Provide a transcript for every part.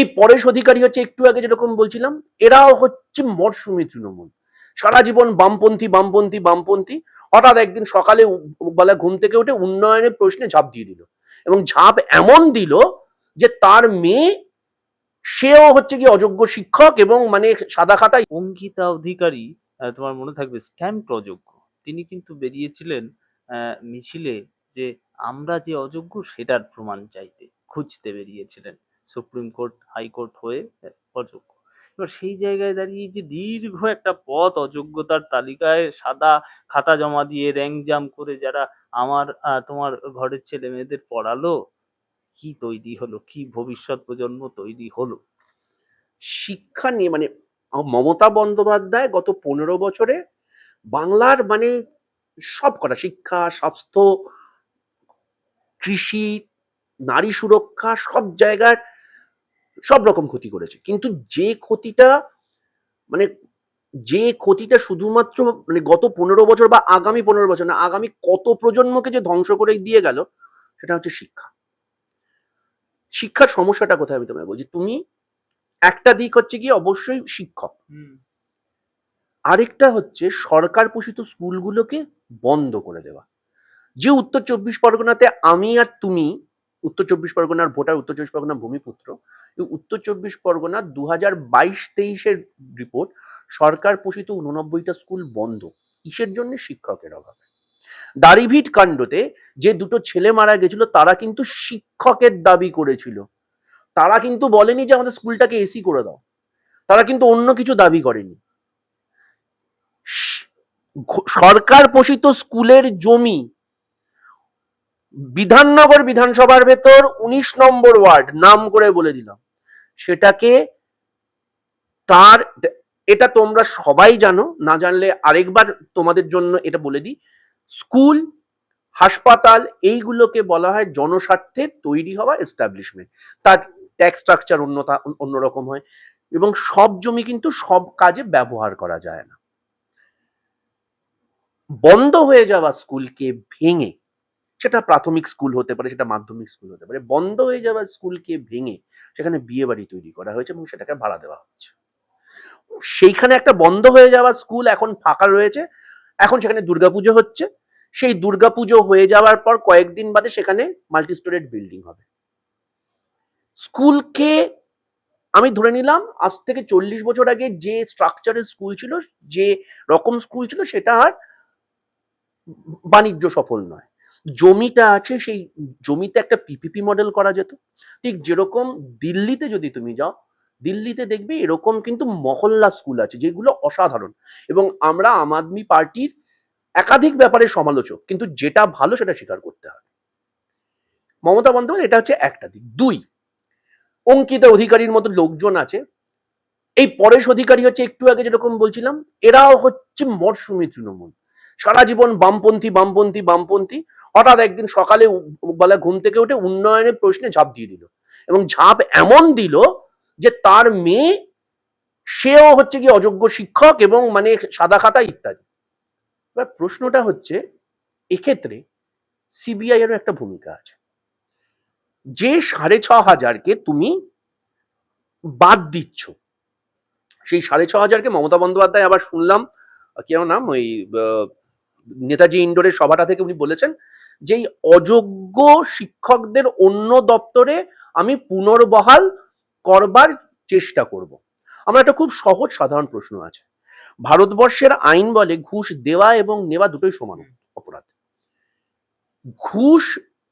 এই পরেশ অধিকারী হচ্ছে একটু আগে যেরকম বলছিলাম, এরাও হচ্ছে মরশুমি তৃণমূল। সারা জীবন বামপন্থী বামপন্থী বামপন্থী, হঠাৎ একদিন সকালে বেলা ঘুম থেকে উঠে উন্নয়নের প্রশ্নে ঝাঁপ দিয়ে দিল এবং ঝাঁপ এমন দিল যে তার মেয়ে, সেও হচ্ছে কি অযোগ্য শিক্ষক এবং মানে সাদা খাতায় অঙ্কিতা অধিকারী তোমার মনে থাকবে স্ট্যাম্প অযোগ্য তিনি কিন্তু বেরিয়েছিলেন মিছিলে যে আমরা যে অযোগ্য সেটার প্রমাণ চাইতে, খুঁজতে বেরিয়েছিলেন। সুপ্রিম কোর্ট হাইকোর্ট হয়ে অযোগ্য। এবার সেই জায়গায় দাঁড়িয়ে যে দীর্ঘ একটা পথ অযোগ্যতার তালিকায় সাদা খাতা জমা দিয়ে র্যাঙ্ক জাম করে যারা আমার তোমার ঘরের ছেলে মেয়েদের পড়ালো, কি তৈরি হলো? কি ভবিষ্যৎ প্রজন্ম তৈরি হলো? শিক্ষা নিয়ে মানে মমতা বন্দ্যোপাধ্যায় গত পনেরো বছরে বাংলার মানে সব কটা শিক্ষা, স্বাস্থ্য, কৃষি, নারী সুরক্ষা সব জায়গার সব রকম ক্ষতি করেছে। কিন্তু যে ক্ষতিটা মানে যে ক্ষতিটা শুধুমাত্র মানে গত পনেরো বছর বা আগামী পনেরো বছর না আগামী কত প্রজন্মকে যে ধ্বংস করে দিয়ে গেল সেটা হচ্ছে শিক্ষা। শিক্ষার সমস্যাটা কোথায় আমি তোমায় বলছি? তুমি একটা দিক হচ্ছে কি অবশ্যই শিক্ষক। আরেকটা হচ্ছে সরকার পোষিত স্কুলগুলোকে বন্ধ করে দেওয়া। যে উত্তর চব্বিশ পরগনাতে আমি আর তুমি উত্তর চব্বিশ পরগনার ভোটার, উত্তর চব্বিশ পরগনার ভূমিপুত্র। উত্তর চব্বিশ পরগনা দু হাজার বাইশ তেইশের রিপোর্ট সরকার পোষিত উননব্বইটা স্কুল বন্ধ। কিসের জন্য? শিক্ষকের অভাবে। দাড়িভিট কাণ্ডতে যে দুটো ছেলে মারা গেছিল, তারা কিন্তু শিক্ষকের দাবি করেছিল। তারা কিন্তু বলেনি যে আমাদের স্কুলটাকে এসি করে দাও। তারা কিন্তু অন্য কিছু দাবি করেনি। সরকার পোষিত স্কুলের জমি বিধাননগর বিধানসভার ভেতর উনিশ নম্বর ওয়ার্ড নাম করে বলে দিলাম। সেটাকে তার, এটা তোমরা সবাই জানো, না জানলে আরেকবার তোমাদের জন্য এটা বলে দিই। স্কুল, হাসপাতাল, এইগুলোকে বলা হয় জনস্বার্থে তৈরি হওয়া এস্টাবলিশমেন্ট তার ট্যাক্স স্ট্রাকচার অন্য অন্যরকম হয় এবং সব জমি কিন্তু সব কাজে ব্যবহার করা যায় না। বন্ধ হয়ে যাওয়া স্কুলকে ভেঙে সেটা প্রাথমিক স্কুল হতে পারে, সেটা মাধ্যমিক স্কুল হতে পারে। বন্ধ হয়ে যাওয়া স্কুলকে ভেঙে সেখানে বিয়ে বাড়ি তৈরি করা হয়েছে এবং সেটাকে ভাড়া দেওয়া হচ্ছে। সেইখানে একটা বন্ধ হয়ে যাওয়া স্কুল এখন ফাঁকা রয়েছে। এখন সেখানে দুর্গাপুজো হচ্ছে। সেই দুর্গাপুজো হয়ে যাওয়ার পর কয়েকদিন বাদে সেখানে মাল্টি স্টোরেড বিল্ডিং হবে। স্কুলকে আমি ধরে নিলাম, আজ থেকে চল্লিশ বছর আগে যে স্ট্রাকচারের স্কুল ছিল, যে রকম স্কুল ছিল, সেটা আর বাণিজ্য সফল নয়। জমিটা আছে, সেই জমিতে একটা পিপিপি মডেল করা যেত। ঠিক যেরকম দিল্লিতে যদি তুমি যাও, দিল্লিতে দেখবে এরকম কিন্তু মহল্লা স্কুল আছে, যেগুলো অসাধারণ। এবং আমরা আম আদমি পার্টির একাধিক ব্যাপারে সমালোচক, কিন্তু যেটা ভালো সেটা স্বীকার করতে হবে মমতা বন্দ্যোপাধ্যায়, এটা হচ্ছে একটা দিক। দুই, অঙ্কিতা অধিকারীর মতো লোকজন আছে। এই পরেশ অধিকারী হচ্ছে একটু আগে যেরকম বলছিলাম, এরাও হচ্ছে মরশুমি তৃণমূল। সারা জীবন বামপন্থী বামপন্থী বামপন্থী। হঠাৎ একদিন সকালে বেলা ঘুম থেকে উঠে উন্নয়নের প্রশ্নে ঝাঁপ দিয়ে দিল এবং ঝাঁপ এমন দিল যে তার মেয়ে সেও হচ্ছে কি অযোগ্য শিক্ষক এবং মানে সাদা খাতা ইত্যাদি। এবার প্রশ্নটা হচ্ছে এক্ষেত্রে সিবিআই এরও একটা ভূমিকা আছে। যে সাড়ে ছ হাজারকে তুমি বাদ দিচ্ছ সেই সাড়ে ছ হাজারকে মমতা বন্দ্যোপাধ্যায় আবার শুনলাম আহ, কি ওর নাম ওই নেতাজি ইন্ডোরের সভাটা থেকে উনি বলেছেন যে এই অযোগ্য শিক্ষকদের অন্য দপ্তরে আমি পুনর্বহাল করবার চেষ্টা করব। আমার একটা খুব সহজ সাধারণ প্রশ্ন আছে। ভারতবর্ষের আইন বলে ঘুষ দেওয়া এবং নেওয়া দুটোই সমান অপরাধ। ঘুষ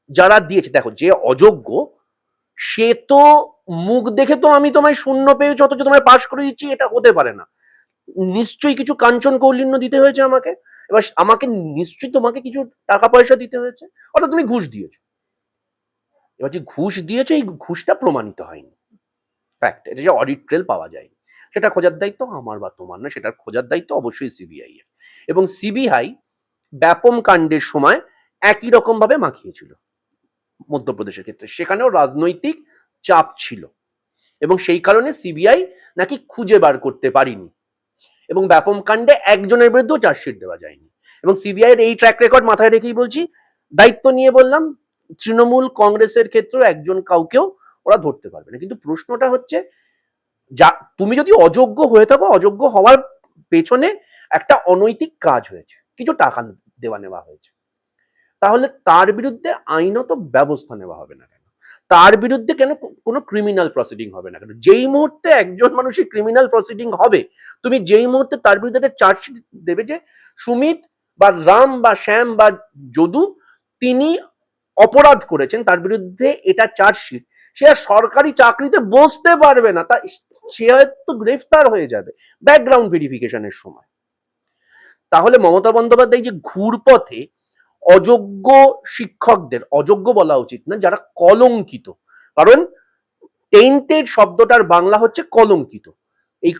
যারা দিয়েছে, দেখো যে অযোগ্য, সে তো মুখ দেখে তো আমি তোমায় শূন্য পেয়েছি, অথচ তোমায় পাশ করে দিচ্ছি এটা হতে পারে না। নিশ্চয়ই কিছু কাঞ্চন কৌলিন্য দিতে হয়েছে আমাকে। এবার আমাকে নিশ্চয়ই তোমাকে কিছু টাকা পয়সা দিতে হয়েছে, অর্থাৎ তুমি ঘুষ দিয়েছ। এবার যে ঘুষ দিয়েছ, এই ঘুষটা প্রমাণিত হয়নি। ফ্যাক্ট এটা যে অডিট ট্রেল পাওয়া যায়নি। সেটা খোঁজার দায়িত্ব আমার বা তোমার না সেটার খোঁজার দায়িত্ব অবশ্যই সিবিআই এর। এবং সিবিআই ব্যাপম কাণ্ডের সময় একই রকম ভাবে মাখিয়েছিল মধ্যপ্রদেশের ক্ষেত্রে। সেখানেও রাজনৈতিক চাপ ছিল। এবং সেই কারণে সিবিআই নাকি খুঁজে বার করতে পারিনি। এবং ব্যাপম কাণ্ডে একজনের বিরুদ্ধেও চার্জশিট দেওয়া যায়নি। এবং সিবিআই এর এই ট্র্যাক রেকর্ড মাথায় রেখেই বলছি, দায়িত্ব নিয়ে বললাম, তৃণমূল কংগ্রেসের ক্ষেত্রেও একজন কাউকেও ওরা ধরতে পারবে না। কিন্তু প্রশ্নটা হচ্ছে, যা, তুমি যদি অযোগ্য হয়ে থাকো, অযোগ্য হওয়ার পেছনে একটা অনৈতিক কাজ হয়েছে, কিছু টাকা দেওয়া নেওয়া হয়েছে। তাহলে তার বিরুদ্ধে আইনত ব্যবস্থা নেওয়া হবে না তার বিরুদ্ধে কেন কোনো ক্রিমিনাল প্রসিডিং হবে না কেন? যেই মুহূর্তে একজন মানুষের ক্রিমিনাল প্রসিডিং হবে, তুমি যেই মুহূর্তে তার বিরুদ্ধে একটা চার্জশিট দেবে যে সুমিত বা রাম বা শ্যাম বা যদু, তিনি অপরাধ করেছেন, তার বিরুদ্ধে এটা চার্জশিট সে আর সরকারি চাকরিতে বসতে পারবে না, তা সে হয়তো গ্রেফতার হয়ে যাবে ব্যাকগ্রাউন্ড ভেরিফিকেশনের সময়। তাহলে মমতা বন্দ্যোপাধ্যায় যে ঘুরপথে অযোগ্য শিক্ষকদের, অযোগ্য বলা উচিত না, যারা কলঙ্কিত। কারণ টেন্টেড শব্দটার বাংলা হচ্ছে কলঙ্কিত। এই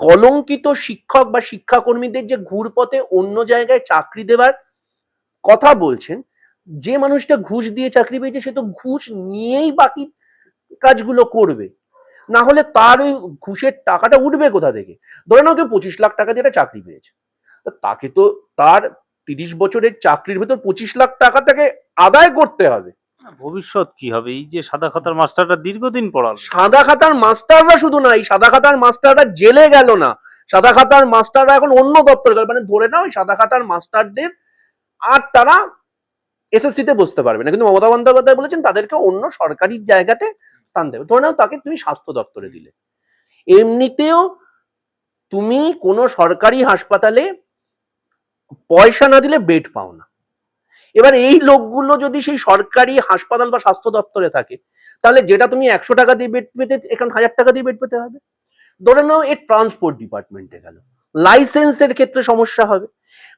কলঙ্কিত শিক্ষক বা শিক্ষাকর্মীদের যে ঘুরপথে অন্য জায়গায় চাকরি দেওয়ার কথা বলছেন, যে মানুষটা ঘুষ দিয়ে চাকরি পেয়েছে, সে তো ঘুষ নিয়েই বাকি কাজগুলো করবে। না হলে তার ওই ঘুষের টাকাটা উঠবে কোথা থেকে? ধরে নাও কেউ পঁচিশ লাখ টাকা দিয়ে একটা চাকরি পেয়েছে। তাকে তো তার তিরিশ বছরের চাকরির ভেতর পঁচিশ লাখ টাকা তাকে আদায় করতে হবে। ভবিষ্যৎ কি হবে? এই যে সাদা খাতার মাস্টারটা দীর্ঘদিন পড়াল। সাদা খাতার মাস্টাররা শুধু না এই সাদা খাতার মাস্টাররা জেলে গেল না। সাদা খাতার মাস্টাররা এখন অন্য দপ্তরে গেল। মানে ধরে নাও সাদা খাতার মাস্টারদের আর তারা এসএসসি তে বসতে পারবে না। কিন্তু মমতা বন্দ্যোপাধ্যায় বলেছেন তাদেরকে অন্য সরকারি জায়গাতে স্থান দেবে। ধরে নাও তাকে তুমি স্বাস্থ্য দপ্তরে দিলে। এমনিতেও তুমি কোনো সরকারি হাসপাতালে পয়সা না দিলে বেড পাও না। এবার এই লোকগুলো যদি সেই সরকারি হাসপাতাল বা স্বাস্থ্য দপ্তরে থাকে, তাহলে যেটা তুমি একশো টাকা দিয়ে বেড পেতে, এখন হাজার টাকা দিয়ে বেড পেতে হবে। ধরে নাও এর ট্রান্সপোর্ট ডিপার্টমেন্টে গেল। লাইসেন্সের ক্ষেত্রে সমস্যা হবে।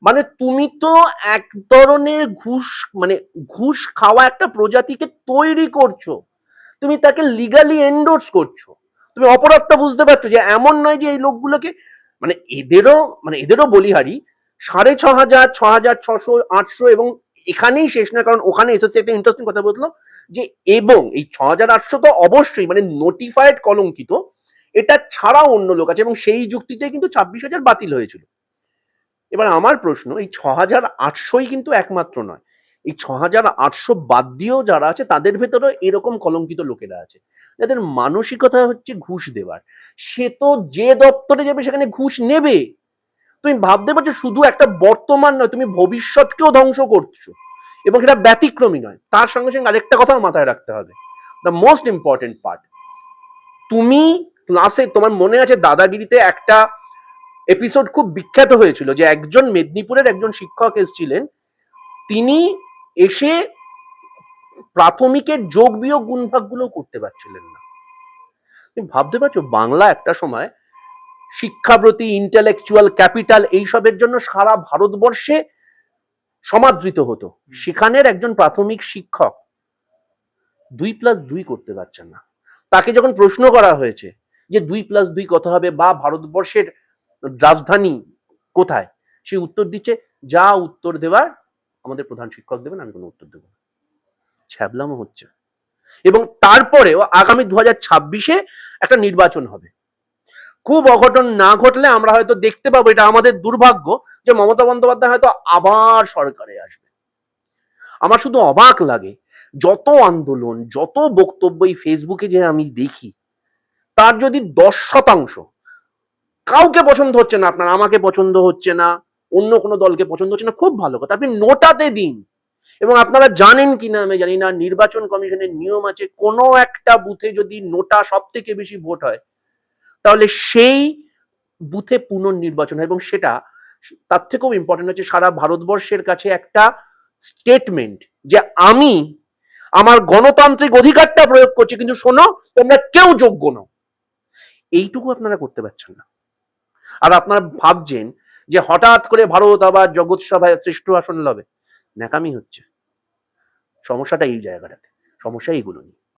মানে তুমি তো এক ধরনের ঘুষ মানে ঘুষ খাওয়া একটা প্রজাতিকে তৈরি করছ। তুমি তাকে লিগালি এন্ডোর্স করছ। তুমি অপরাধটা বুঝতে পারছ যে এমন নয় যে এই লোকগুলোকে মানে এদেরও মানে এদেরও বলিহারি সাড়ে ছ হাজার ছ হাজার, ছশো, আটশো এবং এখানেই শেষ না, কারণ ওখানে এসএসসি একটা ইন্টারেস্টিং কথা বলল যে এবং এই ছ হাজার, আটশো তো অবশ্যই মানে নোটিফাইড কলঙ্কিত, এটা ছাড়াও অন্য লোক আছে এবং সেই যুক্তিতে কিন্তু ছাব্বিশ হাজার বাতিল হয়েছিল। এবার আমার প্রশ্ন, এই ছ হাজার, আটশোই কিন্তু একমাত্র নয়। এই ছ হাজার, আটশো বাদ দিয়েও যারা আছে, তাদের ভেতরেও এরকম কলঙ্কিত লোকেরা আছে, যাদের মানসিকতা হচ্ছে ঘুষ দেওয়ার। সে তো যে দপ্তরে যাবে, সেখানে ঘুষ নেবে। তুমি ভাবতে পারছ শুধু একটা বর্তমান নয়, তুমি ভবিষ্যৎকেও ধ্বংস করছ। এবং এটা ব্যতিক্রমী নয়, তার সঙ্গে সঙ্গে আরেকটা কথাও মাথায় রাখতে হবে। দ্য মোস্ট ইম্পর্টেন্ট পার্ট তুমি ক্লাসে তোমার মনে আছে দাদাগিরিতে একটা এপিসোড খুব বিখ্যাত হয়েছিল যে একজন মেদিনীপুরের একজন শিক্ষক এসেছিলেন, তিনি এসে প্রাথমিকের যোগ বিয়োগ গুণভাগগুলো করতে পারছিলেন না। তুমি ভাবতে পারছ বাংলা একটা সময় শিক্ষাব্রতী ইন্টেলেকচুয়াল ক্যাপিটাল এইসবের জন্য সারা ভারতবর্ষে সমাদৃত হতো। সেখানের একজন প্রাথমিক শিক্ষক দুই প্লাস দুই করতে পারছেন না। তাকে যখন প্রশ্ন করা হয়েছে যে দুই প্লাস দুই কত হবে বা ভারতবর্ষের রাজধানী কোথায় সে উত্তর দিচ্ছে যা উত্তর দেওয়ার আমাদের প্রধান শিক্ষক দেবেন আমি কোনো উত্তর দেবো না। ছ্যাবলামো হচ্ছে। এবং তারপরেও আগামী দু হাজার ছাব্বিশে একটা নির্বাচন হবে। খুব অঘটন না ঘটলে আমরা হয়তো দেখতে পাবো, এটা আমাদের দুর্ভাগ্য যে মমতা বন্দ্যোপাধ্যায় হয়তো আবার সরকারে আসবে। আমার শুধু অবাক লাগে, যত আন্দোলন, যত বক্তব্য এই ফেসবুকে যে আমি দেখি, তার যদি দশ শতাংশ কাউকে পছন্দ হচ্ছে না, আপনার আমাকে পছন্দ হচ্ছে না, অন্য কোনো দলকে পছন্দ হচ্ছে না, খুব ভালো কথা। আপনি নোটাতে দিন। এবং আপনারা জানেন কিনা, আমি জানি না, নির্বাচন কমিশনের নিয়ম আছে, কোনো একটা বুথে যদি নোটা সব থেকে বেশি ভোট হয় তাহলে সেই বুথে পুনর্নির্বাচন হয় এবং সেটা তার থেকেও ইম্পর্টেন্ট হচ্ছে সারা ভারতবর্ষের কাছে একটা স্টেটমেন্ট যে আমি আমার গণতান্ত্রিক অধিকারটা প্রয়োগ করছি, কিন্তু শোনো, তোমরা কেউ যোগ্য নও। এইটুকু আপনারা করতে পারছেন না। আর আপনারা ভাবছেন যে হঠাৎ করে ভারত আবার জগৎ সভায় শ্রেষ্ঠ আসন লবে ন্যাকামি হচ্ছে। সমস্যাটা এই জায়গাটাতে। সমস্যা এইগুলো নিয়ে।